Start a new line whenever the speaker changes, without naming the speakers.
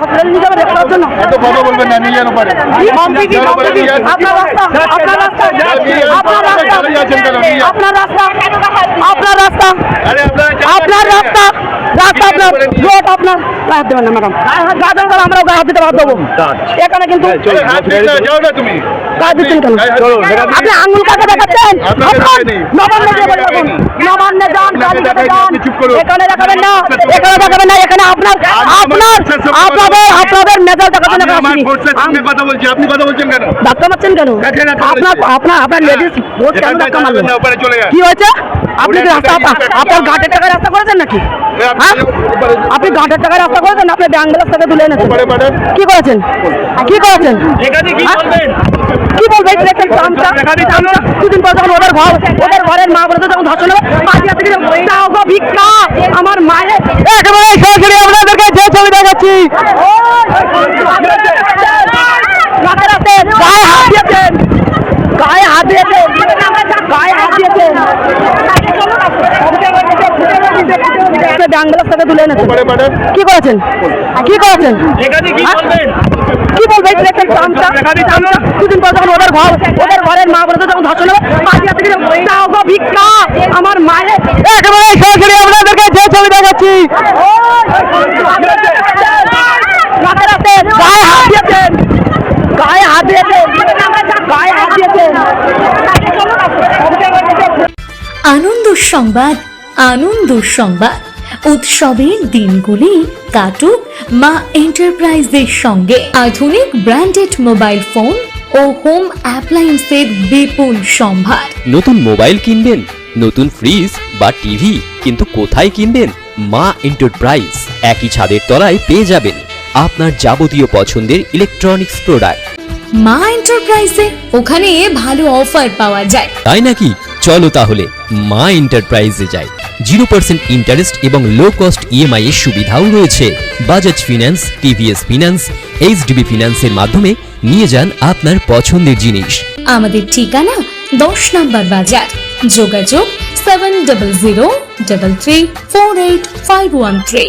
হসপিটালে নিয়ে যাবেন রেফার জন্য
এত কথা বলবেন না নিয়ে যেন পারে
আপনার রাস্তা আপনার রাস্তা আপনার রাস্তা
চালিয়ে যাচ্ছেন কেন নিয়ে যান।
আপনার রাস্তা আপনার রাস্তা
আপনার
রাস্তা রাস্তা আপনার রোড আপনার। গায়ে হাত দেবেন না ম্যাডাম। গায়ে হাত দেবেন আমরাও গায়ে হাত দিতে বাধ্য হব। এখানে কিন্তু গায়ে দিচ্ছেন কেন। আপনি আঙুল কাকে দেখাচ্ছেন। নবান্নে দিয়ে নবান্নে যান
আপনি
এখানে দেখাবেন না এখানে দেখাবেন না এখানে আপনার আপনার আপনাদের আপনাদের মেজাজ দেখাচ্ছেন
আমি
আপনি
কথা বলছি আপনি কথা বলছেন কেন?
ধাক্কা মারছেন কেন? আপনার আপনার আপনার লেডিস ভোট কেন ধাক্কা মারলেন
দাঁড়াবেন না, ওপারে চলে যান।
কি হয়েছে? আপনি কি রাস্তা আপনার ঘাটের টাকায় রাস্তা করেছেন নাকি?
আপনি
হ্যাঁ? ঘাটের টাকায় রাস্তা করেছেন? আপনি ব্যাংক থেকে তুলে এনেছেন। কি করেছেন? কি করেছেন?
কি
বলবে দেখেন চামচা চামচা দুদিন পর যখন ওদের ঘর ওদের ঘরের মা বলে যখন ধর্ষণ হবে পাঁচিয়া থেকে গো ভিক্ষা। আমার মায়ের একেবারে সরাসরি আপনাদেরকে যে ছবি দেখাচ্ছি। রাতে রাতে। গায়ে হাত দিয়েছেন। গায়ে হাত দিয়েছেন গায়ে হাত দিয়েছেন ব্যালেন্স থেকে তুলে এনেছেন। কি করেছেন? কি করেছেন?
এখানে কি? বলবেন?
কি বলবে চামচা। দুদিন পর যখন ওদের ঘর ওদের ঘরের মা বলে যখন ধর্ষণ হবে পাঁচিয়া থেকে দাও গো ভিক্ষা। আমার মায়ের একেবারে সরাসরি আপনাদেরকে যে ছবি দেখাচ্ছি। রাতে রাতে গায়ে হাত দিয়েছেন। গায়ে হাত দিয়েছেন। গায়ে হাত দিয়েছেন।
আনন্দ সংবাদ আনন্দ সংবাদ। উৎসবের দিনগুলি কাটুক মা এন্টারপ্রাইজের সঙ্গে। আধুনিক ব্র্যান্ডেড মোবাইল ফোন ও হোম অ্যাপ্লায়েন্সের বিপুল সম্ভার।
নতুন মোবাইল কিনবেন নতুন ফ্রিজ বা টিভি কিন্তু কোথায় কিনবেন? মা এন্টারপ্রাইজ একই ছাদের তলায় পেয়ে যাবেন আপনার যাবতীয় পছন্দের ইলেকট্রনিক্স প্রোডাক্ট
মা এন্টারপ্রাইজে ওখানে ভালো অফার পাওয়া যায়।
তাই নাকি? চলো তাহলে মা এন্টারপ্রাইজে যাই। জিরো পার্সেন্ট ইন্টারেস্ট এবং লো কস্ট ইএমআই এর সুবিধাও রয়েছে। Bajaj finance TVS finance HDB ফিন্যান্সের মাধ্যমে নিয়ে যান আপনার পছন্দের জিনিস।
আমাদের ঠিকানা দশ নম্বর বাজার। যোগাযোগ seven double zero double three four eight five one three